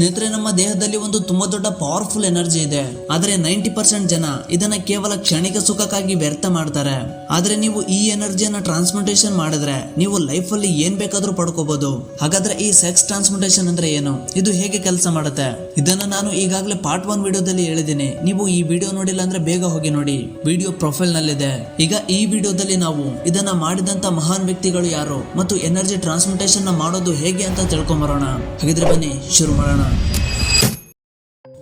ಸ್ನೇಹಿತರೆ, ನಮ್ಮ ದೇಹದಲ್ಲಿ ಒಂದು ತುಂಬಾ ದೊಡ್ಡ ಪವರ್ಫುಲ್ ಎನರ್ಜಿ ಇದೆ. ಆದರೆ ನೈಂಟಿ ಪರ್ಸೆಂಟ್ ಜನ ಇದನ್ನ ಕೇವಲ ಕ್ಷಣಿಕ ಸುಖಕ್ಕಾಗಿ ವ್ಯರ್ಥ ಮಾಡ್ತಾರೆ. ಆದ್ರೆ ನೀವು ಈ ಎನರ್ಜಿಯನ್ನ ಟ್ರಾನ್ಸ್ಮಿಟೇಷನ್ ಮಾಡಿದ್ರೆ ನೀವು ಲೈಫ್ ಅಲ್ಲಿ ಏನ್ ಬೇಕಾದ್ರೂ ಪಡ್ಕೋಬಹುದು ಹಾಗಾದ್ರೆ ಈ ಸೆಕ್ಸ್ ಟ್ರಾನ್ಸ್ಮಿಟೇಷನ್ ಅಂದ್ರೆ ಏನು? ಇದು ಹೇಗೆ ಕೆಲಸ ಮಾಡುತ್ತೆ? ಇದನ್ನ ನಾನು ಈಗಾಗಲೇ ಪಾರ್ಟ್ ಒನ್ ವಿಡಿಯೋದಲ್ಲಿ ಹೇಳಿದ್ದೀನಿ. ನೀವು ಈ ವಿಡಿಯೋ ನೋಡಿಲ್ಲ ಅಂದ್ರೆ ಬೇಗ ಹೋಗಿ ನೋಡಿ. ವಿಡಿಯೋ ಪ್ರೊಫೈಲ್ ನಲ್ಲಿದೆ. ಈಗ ಈ ವಿಡಿಯೋದಲ್ಲಿ ನಾವು ಇದನ್ನ ಮಾಡಿದಂತ ಮಹಾನ್ ವ್ಯಕ್ತಿಗಳು ಯಾರು ಮತ್ತು ಎನರ್ಜಿ ಟ್ರಾನ್ಸ್ಮಿಟೇಷನ್ ಮಾಡೋದು ಹೇಗೆ ಅಂತ ತಿಳ್ಕೊಂಬರೋಣ. ಹಾಗಿದ್ರೆ ಬನ್ನಿ, ಶುರು ಮಾಡೋಣ. time.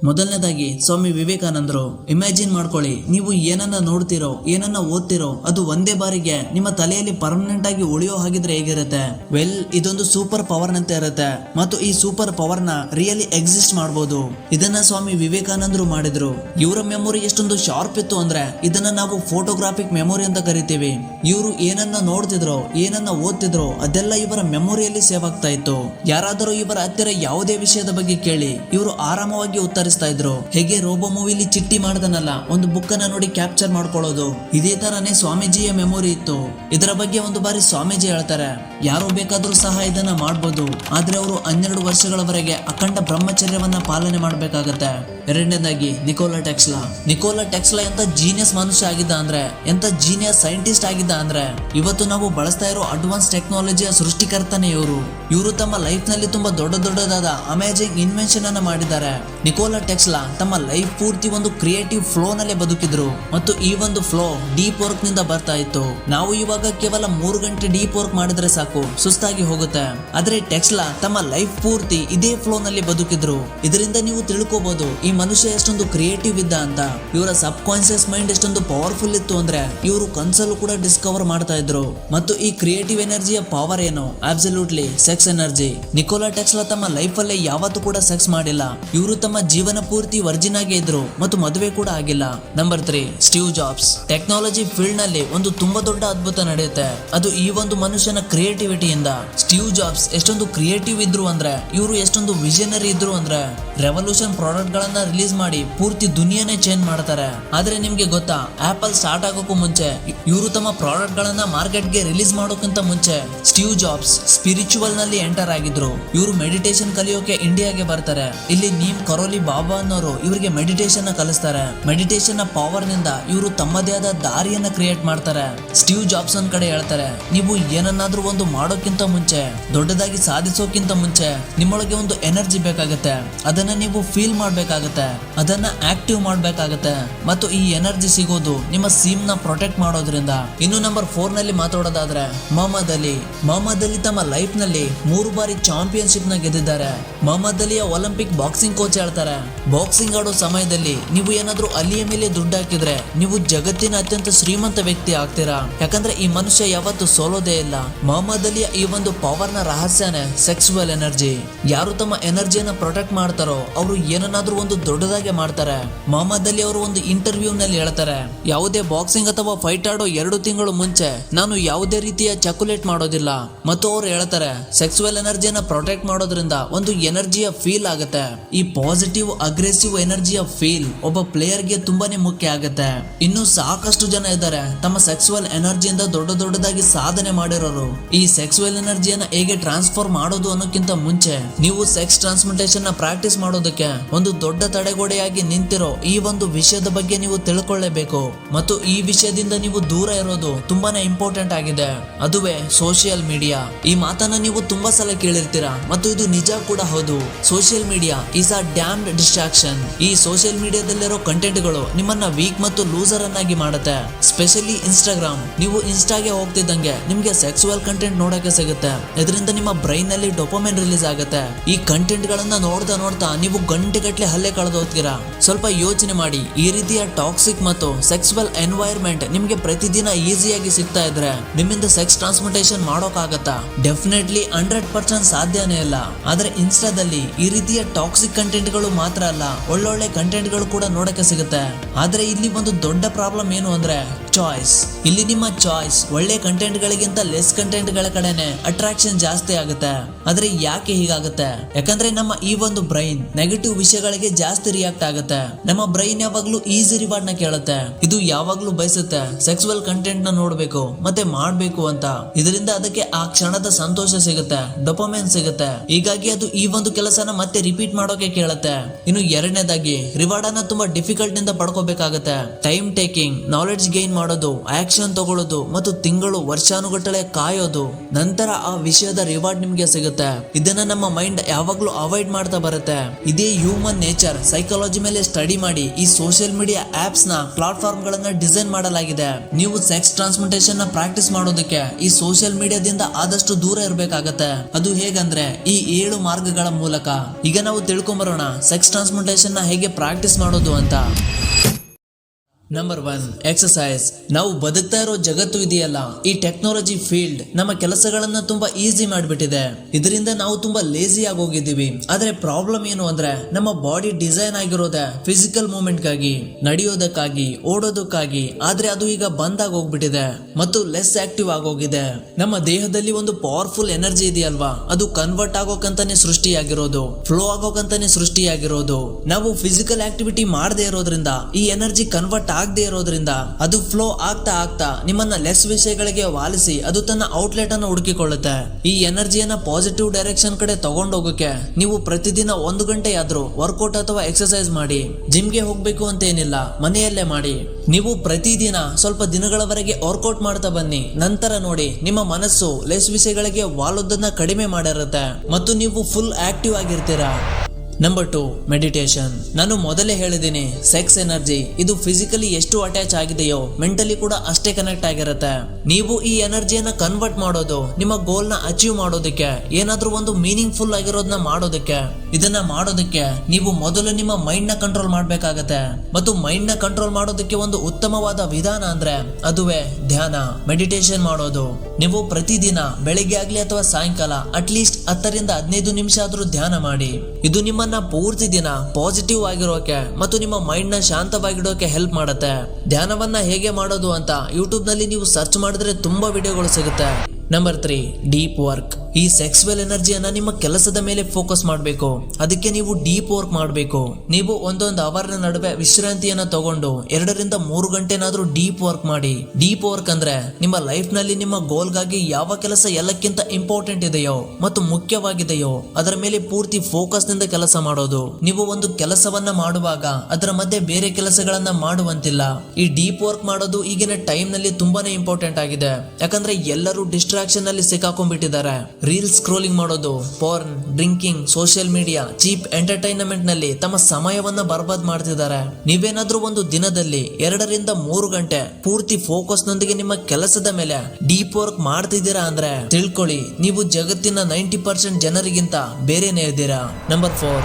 ಮೊದಲನೇದಾಗಿ ಸ್ವಾಮಿ ವಿವೇಕಾನಂದರು, ಇಮ್ಯಾಜಿನ್ ಮಾಡ್ಕೊಳ್ಳಿ, ನೀವು ಏನನ್ನ ನೋಡ್ತಿರೋ, ಏನನ್ನ ಓದ್ತಿರೋ, ಅದು ಒಂದೇ ಬಾರಿಗೆ ನಿಮ್ಮ ತಲೆಯಲ್ಲಿ ಪರ್ಮನೆಂಟ್ ಆಗಿ ಉಳಿಯೋ ಹಾಗಿದ್ರೆ ಹೇಗಿರುತ್ತೆ? ವೆಲ್ ಇದೊಂದು ಸೂಪರ್ ಪವರ್ ಅಂತ ಇರುತ್ತೆ. ಮತ್ತು ಈ ಸೂಪರ್ ಪವರ್ನ ರಿಯಲಿ ಎಕ್ಸಿಸ್ಟ್ ಮಾಡಬಹುದು ಇದನ್ನ ಸ್ವಾಮಿ ವಿವೇಕಾನಂದರು ಮಾಡಿದ್ರು. ಇವರ ಮೆಮೊರಿ ಎಷ್ಟೊಂದು ಶಾರ್ಪ್ ಇತ್ತು ಅಂದ್ರೆ, ಇದನ್ನ ನಾವು ಫೋಟೋಗ್ರಾಫಿಕ್ ಮೆಮೊರಿ ಅಂತ ಕರಿತೀವಿ. ಇವರು ಏನನ್ನ ನೋಡ್ತಿದ್ರು, ಏನನ್ನ ಓದ್ತಿದ್ರೋ, ಅದೆಲ್ಲ ಇವರ ಮೆಮೊರಿಯಲ್ಲಿ ಸೇವ್ ಆಗ್ತಾ ಇತ್ತು. ಯಾರಾದರೂ ಇವರ ಹತ್ತಿರ ಯಾವುದೇ ವಿಷಯದ ಬಗ್ಗೆ ಕೇಳಿ, ಇವರು ಆರಾಮವಾಗಿ ಉತ್ತರಿಸ್ತಾ ಇದ್ರು. ಹೇಗೆ ರೋಬೋ ಮೂವಿಲಿ ಚಿಟ್ಟಿ ಮಾಡ್ದನಲ್ಲ, ಒಂದು ಬುಕ್ ಅನ್ನ ನೋಡಿ ಕ್ಯಾಪ್ಚರ್ ಮಾಡ್ಕೊಳ್ಳೋದು. ಇದೇ ತರನೇ ಸ್ವಾಮೀಜಿಯ ಮೆಮೊರಿ ಇತ್ತು. ಇದರ ಬಗ್ಗೆ ಒಂದು ಬಾರಿ ಸ್ವಾಮೀಜಿ ಹೇಳ್ತಾರೆ. ಯಾರು ಬೇಕಾದರೂ ಸಹ ಇದನ್ನ ಮಾಡಬಹುದು ಆದ್ರೆ ಅವರು ಹನ್ನೆರಡು ವರ್ಷಗಳವರೆಗೆ ಅಖಂಡ ಬ್ರಹ್ಮಚರ್ಯವನ್ನ ಪಾಲನೆ ಮಾಡಬೇಕಾಗತ್ತೆ. ಎರಡನೇದಾಗಿ ನಿಕೋಲಾ ಟೆಕ್ಸ್ಲಾ. ನಿಕೋಲಾ ಟೆಕ್ಸ್ಲಾ ಎಂತ ಜೀನಿಯಸ್ ಮನುಷ್ಯ ಆಗಿದ್ದ ಅಂದ್ರೆ, ಎಂತ ಜೀನಿಯಸ್ ಸೈಂಟಿಸ್ಟ್ ಆಗಿದ್ದ ಅಂದ್ರೆ, ಇವತ್ತು ನಾವು ಬಳಸ್ತಾ ಇರೋ ಅಡ್ವಾನ್ಸ್ ಟೆಕ್ನಾಲಜಿಯ ಸೃಷ್ಟಿಕರ್ತನೇ ಇವರು. ಇವರು ತಮ್ಮ ಲೈಫ್ನಲ್ಲಿ ತುಂಬಾ ದೊಡ್ಡ ದೊಡ್ಡದಾದ ಅಮೇಜಿಂಗ್ ಇನ್ವೆನ್ಷನ್ ಅನ್ನ ಮಾಡಿದ್ದಾರೆ. ನಿಕೋಲಾ ಟೆಕ್ಸ್ಲಾ ತಮ್ಮ ಲೈಫ್ ಪೂರ್ತಿ ಒಂದು ಕ್ರಿಯೇಟಿವ್ ಫ್ಲೋ ನಲ್ಲಿ ಬದುಕಿದ್ರು. ಮತ್ತು ಈ ಒಂದು ಫ್ಲೋ ಡೀಪ್ ವರ್ಕ್ನಿಂದ ಬರ್ತಾ ಇತ್ತು. ನಾವು ಇವಾಗ ಕೇವಲ ಮೂರು ಗಂಟೆ ಡೀಪ್ ವರ್ಕ್ ಮಾಡಿದ್ರೆ ಸಾಕು. ಸುಸ್ತಾಗಿ ಹೋಗುತ್ತೆ. ಆದ್ರೆ ಟೆಕ್ಸ್ಲಾ ತಮ್ಮ ಲೈಫ್ ಪೂರ್ತಿ ಇದೇ ಫ್ಲೋ ನಲ್ಲಿ ಬದುಕಿದ್ರು. ಇದರಿಂದ ನೀವು ತಿಳ್ಕೋಬಹುದು ಈ ಮನುಷ್ಯ ಎಷ್ಟೊಂದು ಕ್ರಿಯೇಟಿವ್ ಇದ್ದ ಅಂತ. ಇವರ ಸಬ್ ಕಾನ್ಶಿಯಸ್ ಮೈಂಡ್ ಎಷ್ಟೊಂದು ಪವರ್ಫುಲ್ ಇತ್ತು ಅಂದ್ರೆ ಇವರು ಕನ್ಸಲ್ಲೂ ಕೂಡ ಡಿಸ್ಕವರ್ ಮಾಡ್ತಾ ಇದ್ರು. ಮತ್ತು ಈ ಕ್ರಿಯೇಟಿವ್ ಎನರ್ಜಿಯ ಪವರ್ ಏನು? Absolutely sex energy. Nikola Tesla ತಮ್ಮ ಲೈಫ್ ಅಲ್ಲೇ ಯಾವತ್ತೂ ಕೂಡ ಸೆಕ್ಸ್ ಮಾಡಿಲ್ಲ. ಇವರು ತಮ್ಮ ಜೀವನ ಪೂರ್ತಿ ವರ್ಜಿನ್ ಆಗೇ ಇದ್ರು ಮತ್ತು ಮದುವೆ ಕೂಡ ಆಗಿಲ್ಲ. Number three, Steve Jobs. Technology ಫೀಲ್ಡ್ನಲ್ಲಿ ಒಂದು ತುಂಬಾ ದೊಡ್ಡ ಅದ್ಭುತ ನಡೆಯುತ್ತೆ. ಅದು ಈ ಒಂದು ಮನುಷ್ಯನ ಕ್ರಿಯೇಟಿವಿಟಿಯಿಂದ ಸ್ಟೀವ್ ಜಾಬ್ಸ್ ಎಷ್ಟೊಂದು ಕ್ರಿಯೇಟಿವ್ ಇದ್ರು ಅಂದ್ರೆ, ಇವರು ಎಷ್ಟೊಂದು ವಿಷನರಿ ಇದ್ರು ಅಂದ್ರೆ ರೆವಲ್ಯೂಷನ್ ಪ್ರಾಡಕ್ಟ್ ಗಳನ್ನ ರಿಲೀಸ್ ಮಾಡಿ ಪೂರ್ತಿ ದುನಿಯಾನೇ ಚೇಂಜ್ ಮಾಡ್ತಾರೆ. ಆದ್ರೆ ನಿಮ್ಗೆ ಗೊತ್ತಾ ಆಪಲ್ ಸ್ಟಾರ್ಟ್ ಆಗೋಕ್ಕೂ ಮುಂಚೆ ಇವರು ತಮ್ಮ ಪ್ರಾಡಕ್ಟ್ ಗಳನ್ನ ಮಾರ್ಕೆಟ್ಗೆ ರಿಲೀಸ್ ಮಾಡೋಕ್ಕಿಂತ ಮುಂಚೆ ಸ್ಟೀವ್ ಜಾಬ್ಸ್ ಸ್ಪಿರಿಚುವಲ್ನಲ್ಲಿ ಎಂಟರ್ ಆಗಿದ್ರು. ಇವರು ಮೆಡಿಟೇಷನ್ ಕಲಿಯೋಕೆ ಇಂಡಿಯಾಗೆ ಬರ್ತಾರೆ. ಇಲ್ಲಿ ನೀಮ್ ಕರೋಲಿ ಬಾಬಾ ಅನ್ನೋರು ಇವರಿಗೆ ಮೆಡಿಟೇಷನ್ನ ಕಲಿಸ್ತಾರೆ. ಮೆಡಿಟೇಷನ್ನ ಪವರ್ನಿಂದ ಇವರು ತಮ್ಮದೇ ಆದ ದಾರಿಯನ್ನ ಕ್ರಿಯೇಟ್ ಮಾಡ್ತಾರೆ. ಸ್ಟೀವ್ ಜಾಬ್ಸ್ ಒಂದ್ ಕಡೆ ಹೇಳ್ತಾರೆ, ನೀವು ಏನನ್ನಾದ್ರೂ ಒಂದು ಮಾಡೋಕ್ಕಿಂತ ಮುಂಚೆ, ದೊಡ್ಡದಾಗಿ ಸಾಧಿಸೋಕ್ಕಿಂತ ಮುಂಚೆ ನಿಮ್ಮೊಳಗೆ ಒಂದು ಎನರ್ಜಿ ಬೇಕಾಗುತ್ತೆ. ಅದನ್ನ ನೀವು ಫೀಲ್ ಮಾಡಬೇಕಾಗತ್ತೆ. ಅದನ್ನ ಆಕ್ಟಿವ್ ಮಾಡಬೇಕಾಗತ್ತೆ. ಮತ್ತು ಈ ಎನರ್ಜಿ ಸಿಗೋದು ನಿಮ್ಮ ಸೀಮ್ನ ಪ್ರೊಟೆಕ್ಟ್ ಮಾಡೋದ್ರಿಂದ. ಇನ್ನು ನಂಬರ್ ಫೋರ್ನಲ್ಲಿ ಮಾತಾಡೋದಾದ್ರೆ, ಮೊಹಮ್ಮದ್ ಅಲಿ. ಮೊಹಮ್ಮದ್ ಅಲಿ ತಮ್ಮ ಲೈಫ್ನಲ್ಲಿ ಮೂರು ಬಾರಿ ಚಾಂಪಿಯನ್ಶಿಪ್ನ ಗೆದ್ದಿದ್ದಾರೆ. ಮೊಹಮ್ಮದ್ ಅಲಿಯ ಒಲಿಂಪಿಕ್ ಬಾಕ್ಸಿಂಗ್ ಕೋಚ್ ಹೇಳ್ತಾರೆ, ಬಾಕ್ಸಿಂಗ್ ಆಡೋ ಸಮಯದಲ್ಲಿ ನೀವು ಏನಾದ್ರೂ ಅಲಿಯ ಮೇಲೆ ದುಡ್ಡು ಹಾಕಿದ್ರೆ ನೀವು ಜಗತ್ತಿನ ಅತ್ಯಂತ ಶ್ರೀಮಂತ ವ್ಯಕ್ತಿ ಆಗ್ತೀರಾ? ಯಾಕಂದ್ರೆ ಈ ಮನುಷ್ಯ ಯಾವತ್ತು ಸೋಲೋದೇ ಇಲ್ಲ. ಮೊಹಮ್ಮದ್ ಅಲಿಯ ಈ ಒಂದು ಪವರ್ನ ರಹಸ್ಯನೇ ಸೆಕ್ಸುವಲ್ ಎನರ್ಜಿ ಯಾರು ತಮ್ಮ ಎನರ್ಜಿಯನ್ನ ಪ್ರೊಟೆಕ್ಟ್ ಮಾಡ್ತಾರೋ, ಅವರು ಏನನ್ನಾದ್ರೂ ಒಂದು ದೊಡ್ಡದಾಗಿ ಮಾಡ್ತಾರೆ. ಮೊಹಮ್ಮದ್ ಅಲಿ ಅವರು ಒಂದು ಇಂಟರ್ವ್ಯೂ ನಲ್ಲಿ ಹೇಳ್ತಾರೆ, ಯಾವುದೇ ಬಾಕ್ಸಿಂಗ್ ಅಥವಾ ಫೈಟ್ ಆಡೋ ಎರಡು ತಿಂಗಳು ಮುಂಚೆ ನಾನು ಯಾವುದೇ ರೀತಿಯ ಚಾಕುಲೇಟ್ ಮಾಡೋದಿಲ್ಲ. ಮತ್ತು ಅವ್ರು ಹೇಳ್ತಾರೆ ಸೆಕ್ಸುವಲ್ ಎನರ್ಜಿಯನ್ನು ಪ್ರೊಟೆಕ್ಟ್ ಮಾಡೋದ್ರಿಂದ ಒಂದು ಎನರ್ಜಿಯ ಫೀಲ್ ಆಗುತ್ತೆ. ಈ ಪಾಸಿಟಿವ್ ಅಗ್ರೆಸಿವ್ ಎನರ್ಜಿಯ ಫೀಲ್ ಒಬ್ಬ ಪ್ಲೇಯರ್ಗೆ ತುಂಬಾನೇ ಮುಖ್ಯ ಆಗುತ್ತೆ. ಇನ್ನು ಸಾಕಷ್ಟು ಜನ ಇದ್ದಾರೆ, ತಮ್ಮ ಸೆಕ್ಸುವಲ್ ಎನರ್ಜಿಯಿಂದ ದೊಡ್ಡ ದೊಡ್ಡದಾಗಿ ಸಾಧನೆ ಮಾಡಿರೋರು. ಈ ಸೆಕ್ಸುವಲ್ ಎನರ್ಜಿಯನ್ನ ಹೇಗೆ ಟ್ರಾನ್ಸ್ಫರ್ ಮಾಡೋದು ಅನ್ನೋಕ್ಕಿಂತ ಮುಂಚೆ, ನೀವು ಸೆಕ್ಸ್ ಟ್ರಾನ್ಸ್ಮಿಟೇಷನ್ನ ಪ್ರಾಕ್ಟೀಸ್ ಮಾಡೋದಕ್ಕೆ ಒಂದು ದೊಡ್ಡ ತಡೆಗೋಡೆಯಾಗಿ ನಿಂತಿರೋ ಈ ಒಂದು ವಿಷಯದ ಬಗ್ಗೆ ನೀವು ತಿಳ್ಕೊಳ್ಳೇಬೇಕು. ಮತ್ತು ಈ ವಿಷಯದಿಂದ ನೀವು ದೂರ ಇರೋದು ತುಂಬಾನೇ ಇಂಪಾರ್ಟೆಂಟ್ ಆಗಿದೆ. ಅದುವೇ ಸೋಷಿಯಲ್ ಮೀಡಿಯಾ ಈ ಮಾತನ್ನ ನೀವು ತುಂಬಾ ಸಲ ಕೇಳಿರ್ತೀರಾ? ಮತ್ತು ಇದು ನಿಜ ಕೂಡ ಹೌದು. Social media is a damned distraction ಈ ಸೋಷಿಯಲ್ ಮೀಡಿಯಾದಲ್ಲಿರೋ ಕಂಟೆಂಟ್ಗಳು ನಿಮ್ಮನ್ನ ವೀಕ್ ಮತ್ತು ಲೂಸರ್ ಅನ್ನಾಗಿ ಮಾಡುತ್ತೆ. ಸ್ಪೆಷಲಿ ಇನ್ಸ್ಟಾಗ್ರಾಮ್ ನೀವು ಇನ್ಸ್ಟಾಗೆ ಹೋಗ್ತಿದ್ದಂಗೆ ನಿಮ್ಗೆ ಸೆಕ್ಸುವಲ್ ಕಂಟೆಂಟ್ ನೋಡಕ್ಕೆ ಸಿಗುತ್ತೆ. ಇದರಿಂದ ನಿಮ್ಮ ಬ್ರೈನ್ ಅಲ್ಲಿ ಡೊಪಮೆನ್ ರಿಲೀಸ್ ಆಗುತ್ತೆ. ಈ ಕಂಟೆಂಟ್ ಗಳನ್ನ ನೋಡ್ತಾ ನೋಡ್ತಾ ನೀವು ಗಂಟೆಗಟ್ಟಲೆ ಹಲ್ಲೆ ಕಳೆದು ಹೋಗ್ತೀರಾ ಸ್ವಲ್ಪ ಯೋಚನೆ ಮಾಡಿ. ಈ ರೀತಿಯ ಟಾಕ್ಸಿಕ್ ಮತ್ತು ಸೆಕ್ಸುವಲ್ ಎನ್ವೈರ್ಮೆಂಟ್ ನಿಮ್ಗೆ ಪ್ರತಿದಿನ ಈಸಿಯಾಗಿ ಸಿಗ್ತಾ ಇದ್ರೆ ನಿಮ್ಮಿಂದ ಸೆಕ್ಸ್ ಟ್ರಾನ್ಸ್ಮಿಟೇಷನ್ ಮಾಡೋಕ್ಕಾಗತ್ತಾ? ಡೆಫಿನೆಟ್ಲಿ ಹಂಡ್ರೆಡ್ ಪರ್ಸೆಂಟ್ ಸಾಧ್ಯನೇ ಇಲ್ಲ. ಆದ್ರೆ ಇನ್ಸ್ಟಾದಲ್ಲಿ ಈ ರೀತಿಯ ಟಾಕ್ಸಿಕ್ ಕಂಟೆಂಟ್ಗಳು ಮಾತ್ರ ಅಲ್ಲ, ಒಳ್ಳೊಳ್ಳೆ ಕಂಟೆಂಟ್ಗಳು ಕೂಡ ನೋಡಕ್ಕೆ ಸಿಗುತ್ತೆ. ಆದ್ರೆ ಇಲ್ಲಿ ಒಂದು ದೊಡ್ಡ ಪ್ರಾಬ್ಲಮ್ ಏನು ಅಂದ್ರೆ ಚಾಯ್ಸ್ ಇಲ್ಲಿ ನಿಮ್ಮ ಚಾಯ್ಸ್ ಒಳ್ಳೆ ಕಂಟೆಂಟ್ ಗಳಿಗಿಂತ ಲೆಸ್ ಕಂಟೆಂಟ್ಗಳ ಕಡೆನೆ ಅಟ್ರಾಕ್ಷನ್ ಜಾಸ್ತಿ ಆಗುತ್ತೆ. ಆದ್ರೆ ಯಾಕೆ ಹೀಗಾಗುತ್ತೆ? ಯಾಕಂದ್ರೆ ನಮ್ಮ ಈ ಒಂದು ಬ್ರೈನ್ ನೆಗೆಟಿವ್ ವಿಷಯಗಳಿಗೆ ಜಾಸ್ತಿ ರಿಯಾಕ್ಟ್ ಆಗುತ್ತೆ. ನಮ್ಮ ಬ್ರೈನ್ ಯಾವಾಗ್ಲೂ ಈಸಿ ರಿವಾರ್ಡ್ನ ಕೇಳುತ್ತೆ. ಇದು ಯಾವಾಗ್ಲೂ ಬಯಸುತ್ತೆ. ಸೆಕ್ಸುವಲ್ ಕಂಟೆಂಟ್ನ ನೋಡ್ಬೇಕು, ಮತ್ತೆ ಮಾಡ್ಬೇಕು ಅಂತ. ಇದರಿಂದ ಅದಕ್ಕೆ ಆ ಕ್ಷಣದ ಸಂತೋಷ ಸಿಗುತ್ತೆ ಡೊಪಮೆನ್ ಸಿಗುತ್ತೆ. ಹೀಗಾಗಿ ಅದು ಈ ಒಂದು ಕೆಲಸನ ಮತ್ತೆ ರಿಪೀಟ್ ಮಾಡೋಕೆ ಕೇಳುತ್ತೆ. ಇನ್ನು ಎರಡನೇದಾಗಿ ರಿವಾರ್ಡ್ ಅನ್ನ ತುಂಬಾ ಡಿಫಿಕಲ್ಟ್ನಿಂದ ಪಡ್ಕೋಬೇಕಾಗುತ್ತೆ. ಟೈಮ್ ಟೇಕಿಂಗ್ ನಾಲೆಡ್ಜ್ ಗೈನ್ ಮಾಡೋದು ಆಕ್ಷನ್ ತಗೊಳ್ಳೋದು ಮತ್ತು ತಿಂಗಳು ವರ್ಷಾನುಗಟ್ಟಲೆ ಕಾಯೋದು. ನಂತರ ಆ ವಿಷಯದ ರಿವಾರ್ಡ್ ನಿಮ್ಗೆ ಸಿಗುತ್ತೆ. ಇದನ್ನ ನಮ್ಮ ಮೈಂಡ್ ಯಾವಾಗ್ಲೂ ಅವಾಯ್ಡ್ ಮಾಡ್ತಾ ಬರುತ್ತೆ. ಇದೇ ಹ್ಯೂಮನ್ ನೇಚರ್ ಸೈಕಾಲಜಿ ಮೇಲೆ ಸ್ಟಡಿ ಮಾಡಿ ಈ ಸೋಷಿಯಲ್ ಮೀಡಿಯಾ ಆಪ್ಸ್ನ ಪ್ಲಾಟ್ಫಾರ್ಮ್ ಗಳನ್ನ ಡಿಸೈನ್ ಮಾಡಲಾಗಿದೆ. ನೀವು ಸೆಕ್ಸ್ ಟ್ರಾನ್ಸ್ಮಿಟೇಷನ್ನ ಪ್ರಾಕ್ಟೀಸ್ ಮಾಡೋದಕ್ಕೆ ಈ ಸೋಷಿಯಲ್ ಮೀಡಿಯಾದಿಂದ ಆದಷ್ಟು ದೂರ ಇರಬೇಕಾಗತ್ತೆ. ಅದು ಹೇಗಂದ್ರೆ ಈ ಏಳು ಮಾರ್ಗಗಳ ಮೂಲಕ. ಈಗ ನಾವು ತಿಳ್ಕೊಂಬರೋಣ ಸೆಕ್ಸ್ ಟ್ರಾನ್ಸ್ಮಿಟೇಷನ್ನ ಹೇಗೆ ಪ್ರಾಕ್ಟೀಸ್ ಮಾಡೋದು ಅಂತ. ನಂಬರ್ ಒನ್ ಎಕ್ಸಸೈಸ್ ನಾವು ಬದುಕ್ತಾ ಇರೋ ಜಗತ್ತು ಇದೆಯಲ್ಲ, ಈ ಟೆಕ್ನಾಲಜಿ ಫೀಲ್ಡ್ ನಮ್ಮ ಕೆಲಸಗಳನ್ನ ತುಂಬಾ ಈಸಿ ಮಾಡಿಬಿಟ್ಟಿದೆ. ಇದರಿಂದ ನಾವು ತುಂಬಾ ಲೇಸಿ ಆಗೋಗಿದ್ದೀವಿ ಆದ್ರೆ ಪ್ರಾಬ್ಲಮ್ ಏನು ಅಂದ್ರೆ, ನಮ್ಮ ಬಾಡಿ ಡಿಸೈನ್ ಆಗಿರೋದೆ ಫಿಸಿಕಲ್ ಮೂವ್ಮೆಂಟ್ಗಾಗಿ, ನಡೆಯೋದಕ್ಕಾಗಿ, ಓಡೋದಕ್ಕಾಗಿ. ಆದ್ರೆ ಅದು ಈಗ ಬಂದ್ ಆಗೋಗ್ಬಿಟ್ಟಿದೆ ಮತ್ತು ಲೆಸ್ ಆಕ್ಟಿವ್ ಆಗೋಗಿದೆ ನಮ್ಮ ದೇಹದಲ್ಲಿ ಒಂದು ಪವರ್ಫುಲ್ ಎನರ್ಜಿ ಇದೆಯಲ್ವಾ, ಅದು ಕನ್ವರ್ಟ್ ಆಗೋಕಂತಾನೆ ಸೃಷ್ಟಿಯಾಗಿರೋದು ಫ್ಲೋ ಆಗೋಕಂತಾನೆ ಸೃಷ್ಟಿಯಾಗಿರೋದು. ನಾವು ಫಿಸಿಕಲ್ ಆಕ್ಟಿವಿಟಿ ಮಾಡದೇ ಇರೋದ್ರಿಂದ ಈ ಎನರ್ಜಿ ಕನ್ವರ್ಟ್ ಆಗದೆ ಇರೋದ್ರಿಂದ ಅದು ಫ್ಲೋ ಆಗ್ತಾ ಆಗ್ತಾ ನಿಮ್ಮನ್ನ ಲೆಸ್ ವಿಷಯಗಳಿಗೆ ವಾಲಿಸಿ ಅದು ತನ್ನ ಔಟ್ಲೆಟ್ ಅನ್ನು ಹುಡುಕಿಕೊಳ್ಳುತ್ತೆ. ಈ ಎನರ್ಜಿಯನ್ನ ಪಾಸಿಟಿವ್ ಡೈರೆಕ್ಷನ್ ಕಡೆ ತಗೊಂಡೋಗಕ್ಕೆ ನೀವು ಪ್ರತಿದಿನ ಒಂದು ಗಂಟೆ ಆದ್ರೂ ವರ್ಕೌಟ್ ಅಥವಾ ಎಕ್ಸರ್ಸೈಸ್ ಮಾಡಿ ಜಿಮ್ಗೆ ಹೋಗ್ಬೇಕು ಅಂತ ಏನಿಲ್ಲ, ಮನೆಯಲ್ಲೇ ಮಾಡಿ. ನೀವು ಪ್ರತಿದಿನ ಸ್ವಲ್ಪ ದಿನಗಳವರೆಗೆ ವರ್ಕೌಟ್ ಮಾಡ್ತಾ ಬನ್ನಿ, ನಂತರ ನೋಡಿ ನಿಮ್ಮ ಮನಸ್ಸು ಲೆಸ್ ವಿಷಯಗಳಿಗೆ ವಾಲೋದನ್ನ ಕಡಿಮೆ ಮಾಡಿರುತ್ತೆ. ಮತ್ತು ನೀವು ಫುಲ್ ಆಕ್ಟಿವ್ ಆಗಿರ್ತೀರಾ? ನಂಬರ್ ಟು ಮೆಡಿಟೇಷನ್ ನಾನು ಮೊದಲೇ ಹೇಳಿದ್ದೀನಿ ಸೆಕ್ಸ್ ಎನರ್ಜಿ ಇದು ಫಿಸಿಕಲಿ ಎಷ್ಟು ಅಟ್ಯಾಚ್ ಆಗಿದೆಯೋ ಮೆಂಟಲಿ ಕೂಡ ಅಷ್ಟೇ ಕನೆಕ್ಟ್ ಆಗಿರುತ್ತೆ. ನೀವು ಈ ಎನರ್ಜಿಯನ್ನ ಕನ್ವರ್ಟ್ ಮಾಡೋದು, ನಿಮ್ಮ ಗೋಲ್ನ ಅಚೀವ್ ಮಾಡೋದಕ್ಕೆ, ಏನಾದ್ರೂ ಒಂದು ಮೀನಿಂಗ್ ಫುಲ್ ಆಗಿರೋದನ್ನ ಮಾಡೋದಕ್ಕೆ. ಇದನ್ನ ಮಾಡೋದಕ್ಕೆ ನೀವು ಮೊದಲು ನಿಮ್ಮ ಮೈಂಡ್ನ ಕಂಟ್ರೋಲ್ ಮಾಡ್ಬೇಕಾಗತ್ತೆ. ಮತ್ತು ಮೈಂಡ್ನ ಕಂಟ್ರೋಲ್ ಮಾಡೋದಕ್ಕೆ ಒಂದು ಉತ್ತಮವಾದ ವಿಧಾನ ಅಂದ್ರೆ, ಅದುವೇ ಧ್ಯಾನ ಮೆಡಿಟೇಷನ್ ಮಾಡೋದು. ನೀವು ಪ್ರತಿದಿನ, ಬೆಳಿಗ್ಗೆ ಆಗ್ಲಿ ಅಥವಾ ಸಾಯಂಕಾಲ ಅಟ್ಲೀಸ್ಟ್ ಹತ್ತರಿಂದ ಹದಿನೈದು ನಿಮಿಷ ಆದ್ರೂ ಧ್ಯಾನ ಮಾಡಿ. ಇದು ನಿಮ್ಮನ್ನ ಪೂರ್ತಿ ದಿನ ಪಾಸಿಟಿವ್ ಆಗಿರೋಕೆ ಮತ್ತು ನಿಮ್ಮ ಮೈಂಡ್ನ ಶಾಂತವಾಗಿಡೋಕೆ ಹೆಲ್ಪ್ ಮಾಡುತ್ತೆ. ಧ್ಯಾನವನ್ನ ಹೇಗೆ ಮಾಡೋದು ಅಂತ ಯೂಟ್ಯೂಬ್ನಲ್ಲಿ ನೀವು ಸರ್ಚ್ ಮಾಡಿದ್ರೆ ತುಂಬಾ ವಿಡಿಯೋಗಳು ಸಿಗುತ್ತೆ. ನಂಬರ್ ತ್ರೀ ಡೀಪ್ ವರ್ಕ್ ಈ ಸೆಕ್ಸುವಲ್ ಎನರ್ಜಿಯನ್ನ ನಿಮ್ಮ ಕೆಲಸದ ಮೇಲೆ ಫೋಕಸ್ ಮಾಡಬೇಕು. ಅದಕ್ಕೆ ನೀವು ಡೀಪ್ ವರ್ಕ್ ಮಾಡಬೇಕು. ನೀವು ಒಂದೊಂದು ಅವರ್ನ ನಡುವೆ ವಿಶ್ರಾಂತಿಯನ್ನ ತಗೊಂಡು ಎರಡರಿಂದ ಮೂರು ಗಂಟೆನಾದ್ರೂ ಡೀಪ್ ವರ್ಕ್ ಮಾಡಿ. ಡೀಪ್ ವರ್ಕ್ ಅಂದ್ರೆ ನಿಮ್ಮ ಲೈಫ್ನಲ್ಲಿ ನಿಮ್ಮ ಗೋಲ್ಗಾಗಿ ಯಾವ ಕೆಲಸ ಎಲ್ಲಕ್ಕಿಂತ ಇಂಪಾರ್ಟೆಂಟ್ ಇದೆಯೋ ಮತ್ತು ಮುಖ್ಯವಾಗಿದೆಯೋ ಅದರ ಮೇಲೆ ಪೂರ್ತಿ ಫೋಕಸ್ನಿಂದ ಕೆಲಸ ಮಾಡೋದು. ನೀವು ಒಂದು ಕೆಲಸವನ್ನ ಮಾಡುವಾಗ ಅದರ ಮಧ್ಯೆ ಬೇರೆ ಕೆಲಸಗಳನ್ನ ಮಾಡುವಂತಿಲ್ಲ. ಈ ಡೀಪ್ ವರ್ಕ್ ಮಾಡೋದು ಈಗಿನ ಟೈಮ್ನಲ್ಲಿ ತುಂಬಾನೇ ಇಂಪಾರ್ಟೆಂಟ್ ಆಗಿದೆ. ಯಾಕಂದ್ರೆ ಎಲ್ಲರೂ ಡಿಸ್ಟ್ರಾಕ್ಷನ್ ಅಲ್ಲಿ ಸಿಕ್ಕಾಕೊಂಡ್ಬಿಟ್ಟಿದ್ದಾರೆ. ರೀಲ್ಸ್ ಸ್ಕ್ರೋಲಿಂಗ್ ಮಾಡೋದು, porn, drinking, social media, cheap ಎಂಟರ್ಟೈನ್ಮೆಂಟ್ನಲ್ಲಿ ತಮ್ಮ ಸಮಯವನ್ನ ಬರ್ಬಾದ್ ಮಾಡ್ತಿದ್ದಾರೆ. ನೀವೇನಾದ್ರೂ ಒಂದು ದಿನದಲ್ಲಿ ಎರಡರಿಂದ ಮೂರು ಗಂಟೆ ಪೂರ್ತಿ ಫೋಕಸ್ ನೊಂದಿಗೆ ನಿಮ್ಮ ಕೆಲಸದ ಮೇಲೆ ಡೀಪ್ ವರ್ಕ್ ಮಾಡ್ತಿದ್ದೀರಾ ಅಂದ್ರೆ ತಿಳ್ಕೊಳ್ಳಿ, ನೀವು ಜಗತ್ತಿನ ನೈಂಟಿ ಪರ್ಸೆಂಟ್ ಜನರಿಗಿಂತ ಬೇರೆನೇ ಇದ್ದೀರಾ. Number four.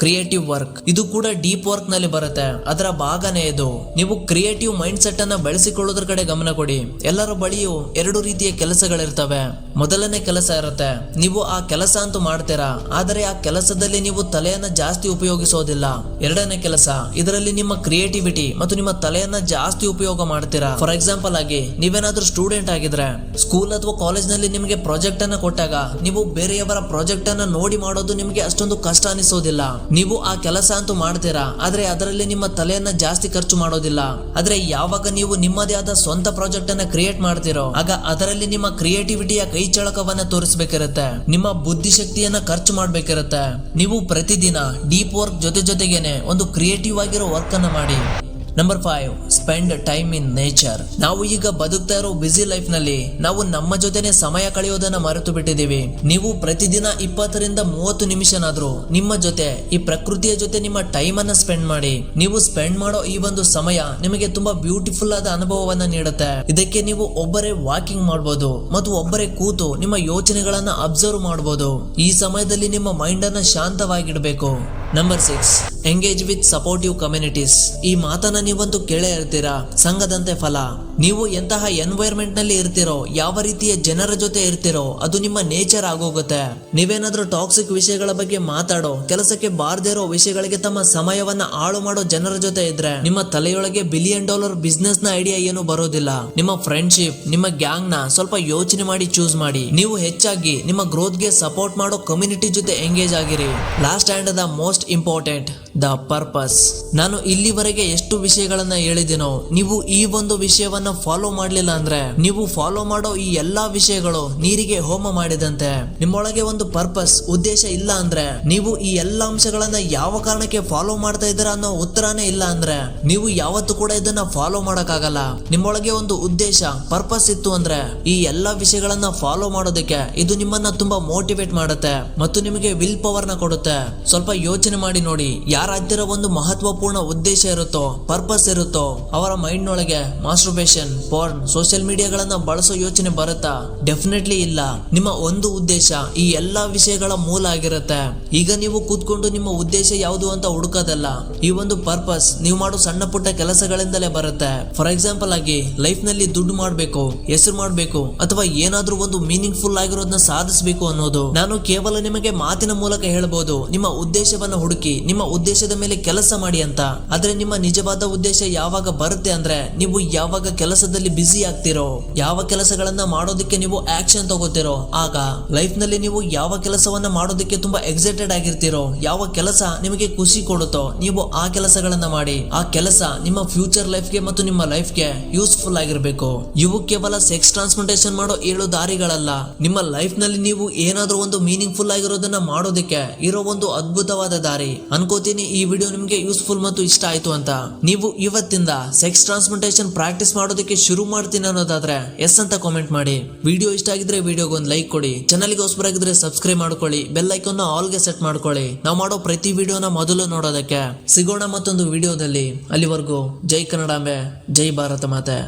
ಕ್ರಿಯೇಟಿವ್ ವರ್ಕ್ ಇದು ಕೂಡ ಡೀಪ್ ವರ್ಕ್ನಲ್ಲಿ ಬರುತ್ತೆ. ಅದರ ಭಾಗನೇ ಇದು. ನೀವು ಕ್ರಿಯೇಟಿವ್ ಮೈಂಡ್ ಸೆಟ್ ಅನ್ನ ಬೆಳೆಸಿಕೊಳ್ಳೋದ್ರ ಕಡೆ ಗಮನ ಕೊಡಿ. ಎಲ್ಲರ ಬಳಿಯೂ ಎರಡು ರೀತಿಯ ಕೆಲಸಗಳಿರ್ತವೆ. ಮೊದಲನೇ ಕೆಲಸ ಇರುತ್ತೆ. ನೀವು ಆ ಕೆಲಸ ಅಂತೂ ಮಾಡ್ತೀರಾ. ಆದರೆ ಆ ಕೆಲಸದಲ್ಲಿ ನೀವು ತಲೆಯನ್ನ ಜಾಸ್ತಿ ಉಪಯೋಗಿಸೋದಿಲ್ಲ. ಎರಡನೇ ಕೆಲಸ, ಇದರಲ್ಲಿ ನಿಮ್ಮ ಕ್ರಿಯೇಟಿವಿಟಿ ಮತ್ತು ನಿಮ್ಮ ತಲೆಯನ್ನ ಜಾಸ್ತಿ ಉಪಯೋಗ ಮಾಡ್ತೀರಾ. ಫಾರ್ ಎಕ್ಸಾಂಪಲ್ ಆಗಿ, ನೀವೇನಾದ್ರೂ ಸ್ಟೂಡೆಂಟ್ ಆಗಿದ್ರೆ ಸ್ಕೂಲ್ ಅಥವಾ ಕಾಲೇಜ್ನಲ್ಲಿ ನಿಮಗೆ ಪ್ರಾಜೆಕ್ಟ್ ಅನ್ನ ಕೊಟ್ಟಾಗ, ನೀವು ಬೇರೆಯವರ ಪ್ರಾಜೆಕ್ಟ್ ಅನ್ನ ನೋಡಿ ಮಾಡೋದು ನಿಮಗೆ ಅಷ್ಟೊಂದು ಕಷ್ಟ ಅನಿಸೋದಿಲ್ಲ. ನೀವು ಆ ಕೆಲಸ ಅಂತೂ ಮಾಡ್ತೀರಾ? ಆದ್ರೆ ಅದರಲ್ಲಿ ನಿಮ್ಮ ತಲೆಯನ್ನ ಜಾಸ್ತಿ ಖರ್ಚು ಮಾಡೋದಿಲ್ಲ. ಆದ್ರೆ ಯಾವಾಗ ನೀವು ನಿಮ್ಮದೇ ಆದ ಸ್ವಂತ ಪ್ರಾಜೆಕ್ಟ್ ಅನ್ನ ಕ್ರಿಯೇಟ್ ಮಾಡ್ತಿರೋ, ಆಗ ಅದರಲ್ಲಿ ನಿಮ್ಮ ಕ್ರಿಯೇಟಿವಿಟಿಯ ಕೈ ಚಳಕವನ್ನ ತೋರಿಸ್ಬೇಕಿರುತ್ತೆ. ನಿಮ್ಮ ಬುದ್ಧಿಶಕ್ತಿಯನ್ನ ಖರ್ಚು ಮಾಡ್ಬೇಕಿರುತ್ತೆ. ನೀವು ಪ್ರತಿದಿನ ಡೀಪ್ ವರ್ಕ್ ಜೊತೆ ಜೊತೆಗೇನೆ ಒಂದು ಕ್ರಿಯೇಟಿವ್ ಆಗಿರೋ ವರ್ಕ್ ಅನ್ನ ಮಾಡಿ. Number five spend time in nature ನಾವು ಈಗ ಬದುಕ್ತಾ ಇರೋ ಬ್ಯುಸಿ ಲೈಫ್ನಲ್ಲಿ ನಾವು ನಮ್ಮ ಜೊತೆನೆ ಸಮಯ ಕಳೆಯೋದನ್ನ ಮರೆತು ಬಿಟ್ಟಿದ್ದೀವಿ. ನೀವು ಪ್ರತಿದಿನ ಇಪ್ಪತ್ತರಿಂದ ಮೂವತ್ತು ನಿಮಿಷನಾದ್ರೂ ನಿಮ್ಮ ಜೊತೆ, ಈ ಪ್ರಕೃತಿಯ ಜೊತೆ ನಿಮ್ಮ ಟೈಮ್ ಅನ್ನ ಸ್ಪೆಂಡ್ ಮಾಡಿ. ನೀವು ಸ್ಪೆಂಡ್ ಮಾಡೋ ಈ ಒಂದು ಸಮಯ ನಿಮಗೆ ತುಂಬಾ ಬ್ಯೂಟಿಫುಲ್ ಆದ ಅನುಭವವನ್ನ ನೀಡುತ್ತೆ. ಇದಕ್ಕೆ ನೀವು ಒಬ್ಬರೇ ವಾಕಿಂಗ್ ಮಾಡಬಹುದು ಮತ್ತು ಒಬ್ಬರೇ ಕೂತು ನಿಮ್ಮ ಯೋಚನೆಗಳನ್ನ ಅಬ್ಸರ್ವ್ ಮಾಡಬಹುದು ಈ ಸಮಯದಲ್ಲಿ ನಿಮ್ಮ ಮೈಂಡ್ ಅನ್ನ ಶಾಂತವಾಗಿಡಬೇಕು. Number six engage with supportive communities ಈ ಮಾತನ್ನ ನೀವಂತೂ ಕೇಳೇ ಇರ್ತೀರಾ? ಸಂಘದಂತೆ ಫಲ. ನೀವು ಎಂತಹ ಎನ್ವೈರ್ಮೆಂಟ್ನಲ್ಲಿ ಇರ್ತಿರೋ, ಯಾವ ರೀತಿಯ ಜನರ ಜೊತೆ ಇರ್ತಿರೋ, ಅದು ನಿಮ್ಮ ನೇಚರ್ ಆಗೋಗುತ್ತೆ. ನೀವೇನಾದ್ರೂ ಟಾಕ್ಸಿಕ್ ವಿಷಯಗಳ ಬಗ್ಗೆ ಮಾತಾಡೋ, ಕೆಲಸಕ್ಕೆ ಬಾರ್ದೇ ಇರೋ ವಿಷಯಗಳಿಗೆ ತಮ್ಮ ಸಮಯವನ್ನ ಹಾಳು ಮಾಡೋ ಜನರ ಜೊತೆ ಇದ್ರೆ, ನಿಮ್ಮ ತಲೆಯೊಳಗೆ ಬಿಲಿಯನ್ ಡಾಲರ್ ಬಿಸ್ನೆಸ್ನ ಐಡಿಯಾ ಏನು ಬರೋದಿಲ್ಲ. ನಿಮ್ಮ ಫ್ರೆಂಡ್ಶಿಪ್ ನಿಮ್ಮ ಗ್ಯಾಂಗ್ನ ಸ್ವಲ್ಪ ಯೋಚನೆ ಮಾಡಿ ಚೂಸ್ ಮಾಡಿ. ನೀವು ಹೆಚ್ಚಾಗಿ ನಿಮ್ಮ ಗ್ರೋತ್ಗೆ ಸಪೋರ್ಟ್ ಮಾಡೋ ಕಮ್ಯುನಿಟಿ ಜೊತೆ ಎಂಗೇಜ್ ಆಗಿರಿ. Last and the most important the purpose ನಾನು ಇಲ್ಲಿವರೆಗೆ ಎಷ್ಟು ವಿಷಯಗಳನ್ನ ಹೇಳಿದಿನೋ, ನೀವು ಈ ಒಂದು ವಿಷಯವನ್ನ ಫಾಲೋ ಮಾಡ್ಲಿಲ್ಲ ಅಂದ್ರೆ ನೀವು ಫಾಲೋ ಮಾಡೋ ಈ ಎಲ್ಲಾ ವಿಷಯಗಳು ನೀರಿಗೆ ಹೋಮ ಮಾಡಿದಂತೆ. ನಿಮ್ಮೊಳಗೆ ಒಂದು ಪರ್ಪಸ್ ಉದ್ದೇಶ ಇಲ್ಲ ಅಂದ್ರೆ ನೀವು ಈ ಎಲ್ಲಾ ಅಂಶಗಳನ್ನ ಯಾವ ಕಾರಣಕ್ಕೆ ಫಾಲೋ ಮಾಡ್ತಾ ಇದ್ದೀರ ಅನ್ನೋ ಉತ್ತರನೇ ಇಲ್ಲ ಅಂದ್ರೆ ನೀವು ಯಾವತ್ತೂ ಕೂಡ ಇದನ್ನ ಫಾಲೋ ಮಾಡಕ್ಕಾಗಲ್ಲ. ನಿಮ್ಮೊಳಗೆ ಒಂದು ಉದ್ದೇಶ ಪರ್ಪಸ್ ಇತ್ತು ಅಂದ್ರೆ ಈ ಎಲ್ಲಾ ವಿಷಯಗಳನ್ನ ಫಾಲೋ ಮಾಡೋದಕ್ಕೆ ಇದು ನಿಮ್ಮನ್ನ ತುಂಬಾ ಮೋಟಿವೇಟ್ ಮಾಡುತ್ತೆ ಮತ್ತು ನಿಮಗೆ ವಿಲ್ ಪವರ್ನ ಕೊಡುತ್ತೆ. ಸ್ವಲ್ಪ ಯೋಚನೆ ಮಾಡಿ ನೋಡಿ, ಯಾರ ಹತ್ತಿರ ಒಂದು ಮಹತ್ವಪೂರ್ಣ ಉದ್ದೇಶ ಇರುತ್ತೋ ಪರ್ಪಸ್ ಇರುತ್ತೋ, ಅವರ ಮೈಂಡ್ ನೊಳಗೆ ಮಾಸ್ಟರ್ಬೇಷನ್ ಪೋರ್ನ್ ಸೋಷಿಯಲ್ ಮೀಡಿಯಾಗಳನ್ನ ಬಳಸೋ ಯೋಚನೆ ಬರುತ್ತಾ? ಡೆಫಿನೆಟ್ಲಿ ಇಲ್ಲ. ನಿಮ್ಮ ಒಂದು ಉದ್ದೇಶ ಈ ಎಲ್ಲಾ ವಿಷಯಗಳ ಮೂಲ ಆಗಿರುತ್ತೆ. ಈಗ ನೀವು ಕೂತ್ಕೊಂಡು ನಿಮ್ಮ ಉದ್ದೇಶ ಯಾವುದು ಅಂತ ಹುಡುಕೋದಲ್ಲ. ಈ ಒಂದು ಪರ್ಪಸ್ ನೀವು ಮಾಡೋ ಸಣ್ಣ ಪುಟ್ಟ ಕೆಲಸಗಳಿಂದಲೇ ಬರುತ್ತೆ. ಫಾರ್ ಎಕ್ಸಾಂಪಲ್ ಆಗಿ ಲೈಫ್ನಲ್ಲಿ ದುಡ್ಡು ಮಾಡಬೇಕು, ಹೆಸರು ಮಾಡಬೇಕು, ಅಥವಾ ಏನಾದ್ರೂ ಒಂದು ಮೀನಿಂಗ್ ಫುಲ್ ಆಗಿರೋದನ್ನ ಸಾಧಿಸಬೇಕು ಅನ್ನೋದು. ನಾನು ಕೇವಲ ನಿಮಗೆ ಮಾತಿನ ಮೂಲಕ ಹೇಳಬಹುದು ನಿಮ್ಮ ಉದ್ದೇಶವನ್ನ ಹುಡುಕಿ, ನಿಮ್ಮ ಉದ್ದೇಶದ ಮೇಲೆ ಕೆಲಸ ಮಾಡಿ ಅಂತ. ಆದ್ರೆ ನಿಮ್ಮ ನಿಜವಾದ ಉದ್ದೇಶ ಯಾವಾಗ ಬರುತ್ತೆ ಅಂದ್ರೆ, ನೀವು ಯಾವಾಗ ಕೆಲಸದಲ್ಲಿ ಬ್ಯುಸಿ ಆಗ್ತಿರೋ, ಯಾವ ಕೆಲಸಗಳನ್ನ ಮಾಡೋದಕ್ಕೆ ನೀವು ಆಕ್ಷನ್ ತಗೋತಿರೋ, ಆಗ ಲೈಫ್ನಲ್ಲಿ ನೀವು ಯಾವ ಕೆಲಸವನ್ನ ಮಾಡೋದಕ್ಕೆ ತುಂಬಾ ಎಕ್ಸೈಟೆಡ್ ಆಗಿರ್ತೀರೋ, ಯಾವ ಕೆಲಸ ನಿಮಗೆ ಖುಷಿ ಕೊಡುತ್ತೋ, ನೀವು ಆ ಕೆಲಸಗಳನ್ನ ಮಾಡಿ, ಆ ಕೆಲಸ ನಿಮ್ಮ ಫ್ಯೂಚರ್ ಲೈಫ್ಗೆ ಮತ್ತು ನಿಮ್ಮ ಲೈಫ್ಗೆ ಯೂಸ್ಫುಲ್ ಆಗಿರ್ಬೇಕು. ಇವು ಕೇವಲ ಸೆಕ್ಸ್ ಟ್ರಾನ್ಸ್ಪ್ಲಾಂಟೇಶನ್ ಮಾಡೋ ಏಳು ದಾರಿಗಳಲ್ಲ. ನಿಮ್ಮ ಲೈಫ್ನಲ್ಲಿ ನೀವು ಏನಾದ್ರೂ ಒಂದು ಮೀನಿಂಗ್ ಫುಲ್ ಆಗಿರೋದನ್ನ ಮಾಡೋದಕ್ಕೆ ಇರೋ ಒಂದು ಅದ್ಭುತವಾದ ದಾರಿ. ಅನ್ಕೋತೀನಿ ಈ ವಿಡಿಯೋ ನಿಮ್ಗೆ ಯೂಸ್ಫುಲ್ ಮತ್ತು ಇಷ್ಟ ಆಯ್ತು ಅಂತ. ನೀವು ಇವತ್ತಿಂದ ಸೆಕ್ಸ್ ಟ್ರಾನ್ಸ್ಪ್ಲಾಂಟೇಶನ್ ಪ್ರಾಕ್ಟೀಸ್ ಮಾಡೋದಕ್ಕೆ ಶುರು ಮಾಡ್ತೀನಿ ಅನ್ನೋದಾದ್ರೆ ಎಸ್ ಅಂತ ಕಾಮೆಂಟ್ ಮಾಡಿ. ವಿಡಿಯೋ ಇಷ್ಟ ಆಗಿದ್ರೆ ವಿಡಿಯೋಗೆ ಒಂದು ಲೈಕ್ ಕೊಡಿ. ಚಾನಲ್ಗೆ ಹೊಸಬರಾಗಿದ್ರೆ ಸಬ್ಸ್ಕ್ರೈಬ್ ಮಾಡ್ಕೊಳ್ಳಿ. ಬೆಲ್ ಐಕಾನ್ ಆಲ್ಗೆ ಸೆಟ್ ಮಾಡ್ಕೊಳ್ಳಿ. ನಾವು ಮಾಡೋ ಪ್ರತಿ ವಿಡಿಯೋನ ಮೊದಲು ನೋಡೋದಕ್ಕೆ ಸಿಗೋಣ ಮತ್ತೊಂದು ವಿಡಿಯೋದಲ್ಲಿ ಅಲ್ಲಿವರೆಗೂ ಜೈ ಕನ್ನಡಾಂಬೆ ಜೈ ಭಾರತ ಮಾತೆ.